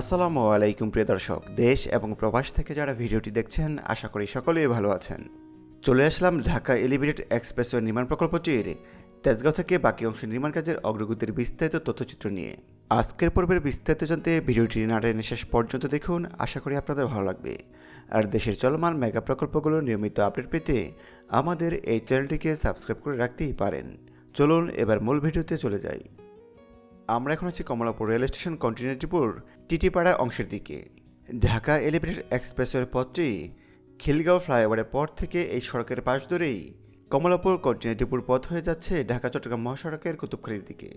আসসালামু আলাইকুম প্রিয় দর্শক, দেশ এবং প্রবাস থেকে যারা ভিডিওটি দেখছেন, আশা করি সকলেই ভালো আছেন। চলে আসলাম ঢাকা এলিভেটেড এক্সপ্রেসওয়ে নির্মাণ প্রকল্পটির। তেজগাঁও থেকে বাকি অংশ নির্মাণ কাজের অগ্রগতির বিস্তারিত তথ্যচিত্র নিয়ে। আজকের পর্বের বিস্তারিত জানতে ভিডিওটি না টেনে শেষ পর্যন্ত দেখুন, আশা করি আপনাদের ভালো লাগবে। আর দেশের চলমান মেগা প্রকল্পগুলোর নিয়মিত আপডেট পেতে আমাদের এই চ্যানেলটিকে সাবস্ক্রাইব করে রাখতেই পারেন। চলুন এবার মূল ভিডিওতে চলে যাই। আমরা এখন আছি কমলাপুর রেল স্টেশন কন্টিনেন্টিপুর টিটিপাড়া অংশের দিকে। ঢাকা এলিভেটেড এক্সপ্রেসওয়ের পথটি খিলগাঁও ফ্লাইওভারের পর থেকে এই সড়কের পাশ ধরেই কমলাপুর কন্টিনেন্টিপুর পথ হয়ে যাচ্ছে ঢাকা, চট্টগ্রাম মহাসড়কের কুতুবখালীর দিকে।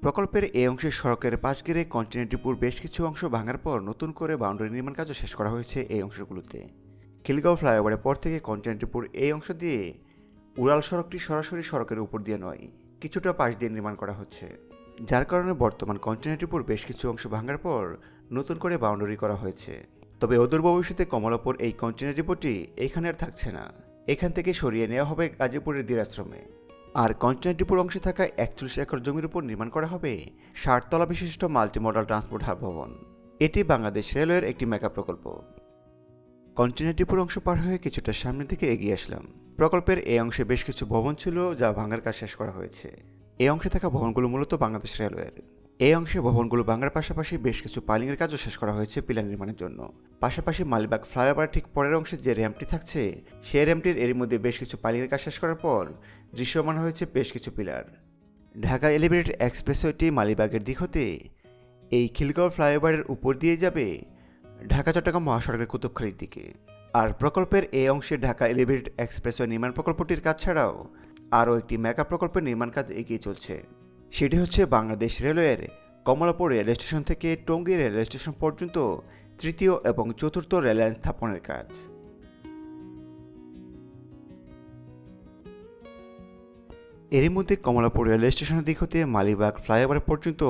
প্রকল্পের এই অংশের সড়কের পাশ ঘিরে কন্টিনেন্টিপুর বেশ কিছু অংশ ভাঙার পর নতুন করে বাউন্ডারি নির্মাণ কাজও শেষ করা হয়েছে এই অংশগুলোতে। খিলগাঁও ফ্লাইওভারের পর থেকে কন্টিনেন্টিপুর এই অংশ দিয়ে উড়াল সড়কটি সরাসরি সড়কের উপর দিয়ে নয়, কিছুটা পাশ দিয়ে নির্মাণ করা হচ্ছে। যার কারণে বর্তমান কন্টিনেন্টিপুর বেশ কিছু অংশ ভাঙার পর নতুন করে বাউন্ডারি করা হয়েছে। তবে অদূর ভবিষ্যতে কমলাপুর এই কন্টিনেন্টিপুরটি এখানে আর থাকছে না। এখান থেকে সরিয়ে নেওয়া হবে গাজীপুরের দিরাশ্রমে আর কন্টিনেন্টিপুর অংশে থাকা একচল্লিশ একর জমির উপর নির্মাণ করা হবে ষাটতলা বিশিষ্ট মাল্টিমডাল ট্রান্সপোর্ট হাব ভবন। এটি বাংলাদেশ রেলওয়ের একটি মেগা প্রকল্প। কন্টিনেন্টিপুর অংশ পার হয়ে কিছুটা সামনের দিকে এগিয়ে আসলাম। প্রকল্পের এই অংশে বেশ কিছু ভবন ছিল যা ভাঙার কাজ শেষ করা হয়েছে। এই অংশে থাকা ভবনগুলো মূলত বাংলাদেশ রেলওয়ের। এই অংশে ভবনগুলো ভাঙার পাশাপাশি বেশ কিছু পাইলিংয়ের কাজও শেষ করা হয়েছে পিলার নির্মাণের জন্য। পাশাপাশি মালিবাগ ফ্লাইওভার ঠিক পরের অংশে যে র্যাম্পটি থাকছে, সেই র্যাম্পটির এর মধ্যে বেশ কিছু পাইলিংয়ের কাজ শেষ করার পর দৃশ্যমান হয়েছে বেশ কিছু পিলার। ঢাকা এলিভেটেড এক্সপ্রেসওয়েটি মালিবাগের দিক হতে এই খিলগাঁও ফ্লাইওভারের উপর দিয়ে যাবে ঢাকা চট্টগ্রাম মহাসড়কের কুতুবখালির দিকে। আর প্রকল্পের এই অংশে ঢাকা এলিভেটেড এক্সপ্রেসওয়ে নির্মাণ প্রকল্পটির কাজ ছাড়াও আরও একটি মেগা প্রকল্পের নির্মাণ কাজ এগিয়ে চলছে। সেটি হচ্ছে বাংলাদেশ রেলওয়ের কমলাপুর রেল স্টেশন থেকে টঙ্গী রেল স্টেশন পর্যন্ত তৃতীয় এবং চতুর্থ রেললাইন স্থাপনের কাজ। এরই মধ্যে কমলাপুর রেল স্টেশনের দিক হতে মালিবাগ ফ্লাইওভার পর্যন্ত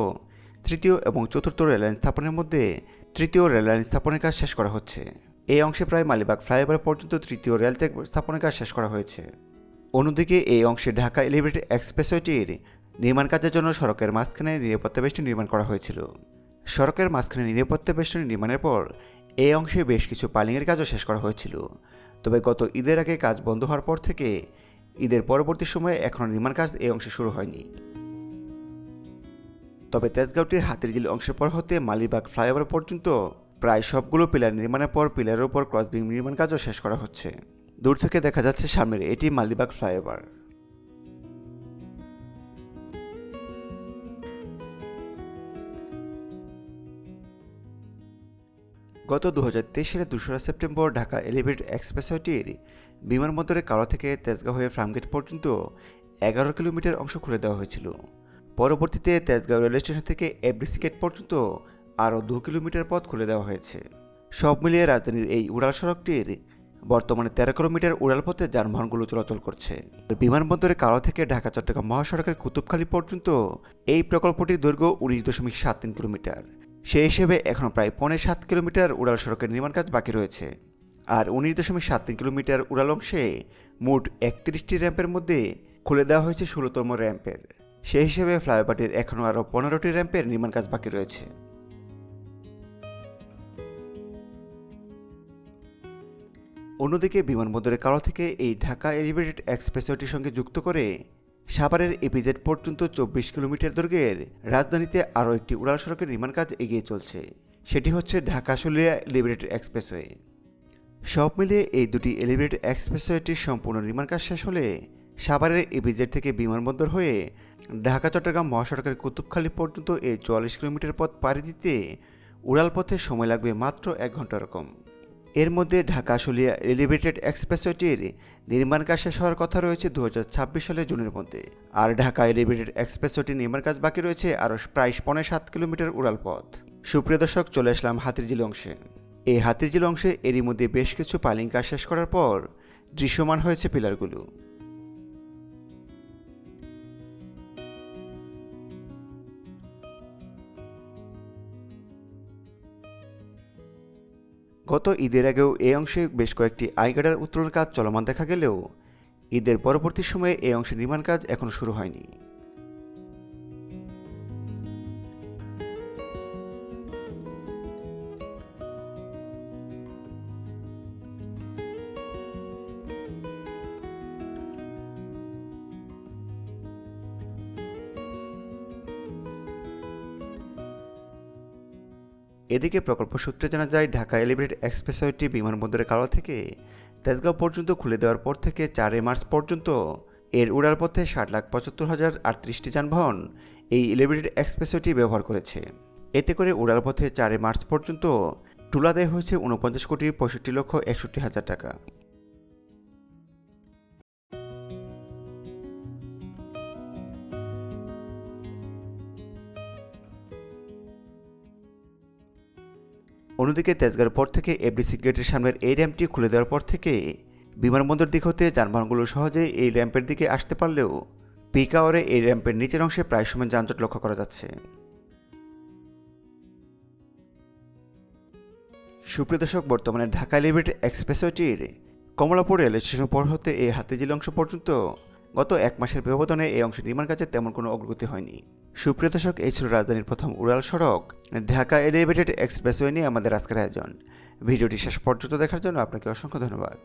তৃতীয় এবং চতুর্থ রেললাইন স্থাপনের মধ্যে তৃতীয় রেললাইন স্থাপনের কাজ শেষ করা হচ্ছে। এই অংশে প্রায় মালিবাগ ফ্লাইওভার পর্যন্ত তৃতীয় রেল স্থাপনের কাজ শেষ করা হয়েছে। অন্যদিকে এই অংশে ঢাকা এলিভেটেড এক্সপ্রেসওয়েটির নির্মাণ কাজের জন্য সড়কের মাঝখানে নিরাপত্তা বেষ্টনী নির্মাণ করা হয়েছিল। সড়কের মাঝখানে নিরাপত্তা বেষ্টনী নির্মাণের পর এই অংশে বেশ কিছু পালিংয়ের কাজও শেষ করা হয়েছিল। তবে গত ঈদের আগে কাজ বন্ধ হওয়ার পর থেকে ঈদের পরবর্তী সময়ে এখনও নির্মাণ কাজ এই অংশে শুরু হয়নি। তবে তেজগাঁওটির হাতিরঝিল অংশের পর হতে মালিবাগ ফ্লাইওভার পর্যন্ত প্রায় সবগুলো পিলার নির্মাণের পর পিলারের উপর ক্রসবিং নির্মাণ কাজও শেষ করা হচ্ছে। দূর থেকে দেখা যাচ্ছে সামনের এটি মালিবাগ ফ্লাইওভার। গত দু হাজার তেইশ সালের দোসরা সেপ্টেম্বর ঢাকা এলিভেটেড এক্সপ্রেসওয়েটির বিমানবন্দরের কালো থেকে তেজগাঁও হয়ে ফার্মগেট পর্যন্ত এগারো কিলোমিটার অংশ খুলে দেওয়া হয়েছিল। পরবর্তীতে তেজগাঁও রেল স্টেশন থেকে এফডিসি গেট পর্যন্ত আরও দু কিলোমিটার পথ খুলে দেওয়া হয়েছে। সব মিলিয়ে রাজধানীর এই উড়াল সড়কটির বর্তমানে তেরো কিলোমিটার উড়ালপথে যানবাহনগুলো চলাচল করছে। বিমানবন্দরে কালো থেকে ঢাকা, চট্টগ্রাম মহাসড়কের কুতুবখালী পর্যন্ত এই প্রকল্পটির দৈর্ঘ্য উনিশ দশমিক সাত তিন কিলোমিটার। সেই হিসেবে এখন প্রায় পৌনে সাত কিলোমিটার উড়াল সড়কের নির্মাণ কাজ বাকি রয়েছে। আর উনিশ দশমিক সাত তিন কিলোমিটার উড়াল অংশে মোট একত্রিশটি র্যাম্পের মধ্যে খুলে দেওয়া হয়েছে ষোলোতম র্যাম্পের। সেই হিসেবে ফ্লাইওভারটির এখনও আরও পনেরোটি র্যাম্পের নির্মাণ কাজ বাকি রয়েছে। অন্যদিকে বিমানবন্দরের কারও থেকে এই ঢাকা এলিভেটেড এক্সপ্রেসওয়েটির সঙ্গে যুক্ত করে সাভারের এপিজেড পর্যন্ত চব্বিশ কিলোমিটার দৈর্ঘ্যের রাজধানীতে আরও একটি উড়াল সড়কের নির্মাণ কাজ এগিয়ে চলছে। সেটি হচ্ছে ঢাকা শুলিয়া এলিভেটেড এক্সপ্রেসওয়ে। সব মিলিয়ে এই দুটি এলিভেটেড এক্সপ্রেসওয়েটির সম্পূর্ণ নির্মাণ কাজ শেষ হলে সাভারের এপিজেড থেকে বিমানবন্দর হয়ে ঢাকা, চট্টগ্রাম মহাসড়কের কুতুবখালী পর্যন্ত এই চুয়াল্লিশ কিলোমিটার পথ পাড়ি দিতে উড়াল পথে সময় লাগবে মাত্র এক ঘণ্টা রকম এর মধ্যে ঢাকা শুলিয়া এলিভেটেড এক্সপ্রেসওয়েটির নির্মাণ কাজ শেষ হওয়ার কথা রয়েছে দুহাজার ছাব্বিশ সালের জুনের মধ্যে। আর ঢাকা এলিভেটেড এক্সপ্রেসওয়েটির নির্মাণ কাজ বাকি রয়েছে আরও প্রায় পনেরো সাত কিলোমিটার উড়াল পথ। সুপ্রিয় দর্শক, চলে আসলাম হাতিরঝিল অংশে। এই হাতিরঝিল অংশে এরই মধ্যে বেশ কিছু পালিং কাজ শেষ করার পর দৃশ্যমান হয়েছে পিলারগুলো। গত ঈদের আগেও এই অংশে বেশ কয়েকটি আইগাডার উত্তোলন কাজ চলমান দেখা গেলেও ঈদের পরবর্তী সময়ে এই অংশে নির্মাণ কাজ এখনও শুরু হয়নি। এদিকে প্রকল্প সূত্রে জানা যায়, ঢাকা এলিভেটেড এক্সপ্রেসওয়েটি বিমানবন্দরের কালো থেকে তেজগাঁও পর্যন্ত খুলে দেওয়ার পর থেকে চারই মার্চ পর্যন্ত এর উড়ার পথে ষাট লাখ পঁচাত্তর হাজার আটত্রিশটি যানবাহন এই এলিভেটেড এক্সপ্রেসওয়েটি ব্যবহার করেছে। এতে করে উড়ার পথে চারই মার্চ পর্যন্ত টুলা দেয় হয়েছে উনপঞ্চাশ কোটি পঁয়ষট্টি লক্ষ একষট্টি হাজার টাকা। অন্যদিকে তেজগাঁর পর থেকে এফডিসি গেটের সামনের এই র্যাম্পটি খুলে দেওয়ার পর থেকে বিমানবন্দর দিক হতে যানবাহনগুলো সহজে এই র্যাম্পের দিকে আসতে পারলেও পিক আওয়ারে এই র্যাম্পের নিচের অংশে প্রায় সময় যানজট লক্ষ্য করা যাচ্ছে। সুপ্রিয় দর্শক, বর্তমানে ঢাকা এলিভেট এক্সপ্রেসওয়েটির কমলাপুর রেল স্টেশন পর হতে এই হাতিঝিল অংশ পর্যন্ত গত এক মাসের ব্যবধানে এই অংশের নির্মাণ কাজে তেমন কোনো অগ্রগতি হয়নি। সুপ্রিয় দর্শক, এই ছিল রাজধানীর প্রথম উড়াল সড়ক। ঢাকা এলিভেটেড এক্সপ্রেসওয়ে নিয়ে আমাদের আজকের আয়োজন। ভিডিওটি শেষ পর্যন্ত দেখার জন্য আপনাকে অসংখ্য ধন্যবাদ।